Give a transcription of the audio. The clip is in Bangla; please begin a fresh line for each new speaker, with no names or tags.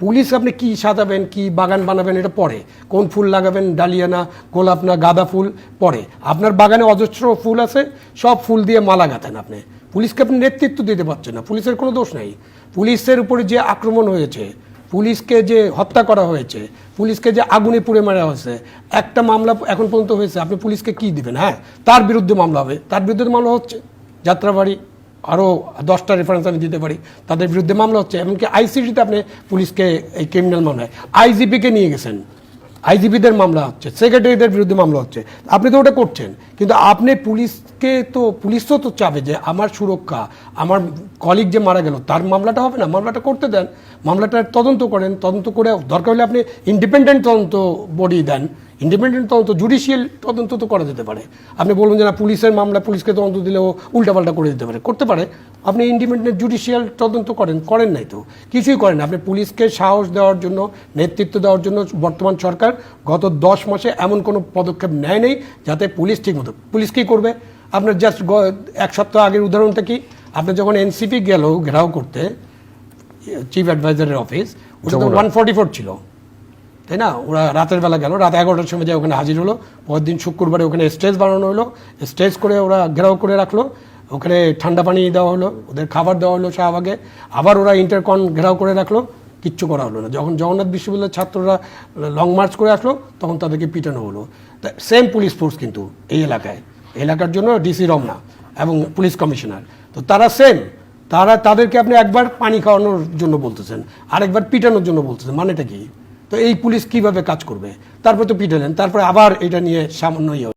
পুলিশ আপনি কি সাজাবেন, কি বাগান বানাবেন, এটা পরে। কোন ফুল লাগাবেন ডালিয়া না গোলাপ না গাঁদা ফুল, পরে। আপনার বাগানে অজস্র ফুল আছে, সব ফুল দিয়ে মালা গাঁথেন আপনি। পুলিশকে আপনি নেতৃত্ব দিতে পারছেন না, পুলিশের কোনো দোষ নেই। পুলিশের উপরে যে আক্রমণ হয়েছে, পুলিশকে যে হত্যা করা হয়েছে, পুলিশকে যে আগুনে পুড়ে মারা হয়েছে, একটা মামলা এখন পর্যন্ত হয়েছে, আপনি পুলিশকে কি দিবেন হ্যাঁ? তার বিরুদ্ধে মামলা হবে, তার বিরুদ্ধে মামলা হচ্ছে, যাত্রাবাড়ি। আরও দশটা রেফারেন্স আমি দিতে পারি। তাদের বিরুদ্ধে মামলা হচ্ছে, এমনকি আইসিটিতে আপনি পুলিশকে এই ক্রিমিনাল মামলায় আইজিপিকে নিয়ে গেছেন। আইজিপিদের মামলা হচ্ছে সেক্রেটারিদের বিরুদ্ধে মামলা হচ্ছে। আপনি তো ওটা করছেন, কিন্তু আপনি পুলিশকে তো, পুলিশও তো চাবে যে আমার সুরক্ষা, আমার কলিগ যে মারা গেল, তার মামলাটা হবে না, মামলাটা করতে দেন। মামলাটা তদন্ত করেন, তদন্ত করে দরকার হলে আপনি ইন্ডিপেন্ডেন্ট তদন্ত বডি দেন। ইন্ডিপেন্ডেন্ট তদন্ত জুডিশিয়াল তদন্ত তো করা যেতে পারে। আপনি বলুন যে না, পুলিশের মামলা, পুলিশকে তদন্ত দিলেও উল্টাপাল্টা করে দিতে পারে। করতে পারে। আপনি ইন্ডিপেন্ডেন্ট জুডিশিয়াল তদন্ত করেন করেন নাই তো। কিছুই করেন। আপনি পুলিশকে সাহস দেওয়ার জন্য, নেতৃত্ব দেওয়ার জন্য বর্তমান সরকার গত দশ মাসে এমন কোনো পদক্ষেপ নেয় নেই যাতে পুলিশ ঠিকমতো, পুলিশ কী করবে? আপনার জাস্ট এক সপ্তাহ আগের উদাহরণটা কি? আপনি যখন এনসিপি গেল, ঘেরাও করতে চিফ অ্যাডভাইজারের অফিস ওটা তো ওয়ান ফোর্টি ফোর ছিল। তাই না? ওরা রাতের বেলা গেল রাত এগারোটার সময় যায় ওখানে হাজির হলো। পরের দিন শুক্রবারে ওখানে স্টেজ বানানো হলো। স্টেজ করে ওরা ঘেরাও করে রাখল। ওখানে ঠান্ডা পানি দেওয়া হলো ওদের খাবার দেওয়া হলো শাহবাগে। আবার ওরা ইন্টারকন ঘেরাও করে রাখল কিচ্ছু করা হলো না। যখন জগন্নাথ বিশ্ববিদ্যালয়ের ছাত্ররা লং মার্চ করে আসলো তখন তাদেরকে পিটানো হলো। সেম পুলিশ ফোর্স কিন্তু এই এলাকায়। এলাকার জন্য ডিসি রমনা এবং পুলিশ কমিশনার তো তারা সেম তারা, তাদেরকে আপনি একবার পানি খাওয়ানোর জন্য বলতেছেন, আরেকবার পিটানোর জন্য বলতেছেন, মানেটা কি? তো এই পুলিশ কীভাবে কাজ করবে? তারপর তো পিটালেন, তারপরে আবার এটা নিয়ে সামান্য ইয়ে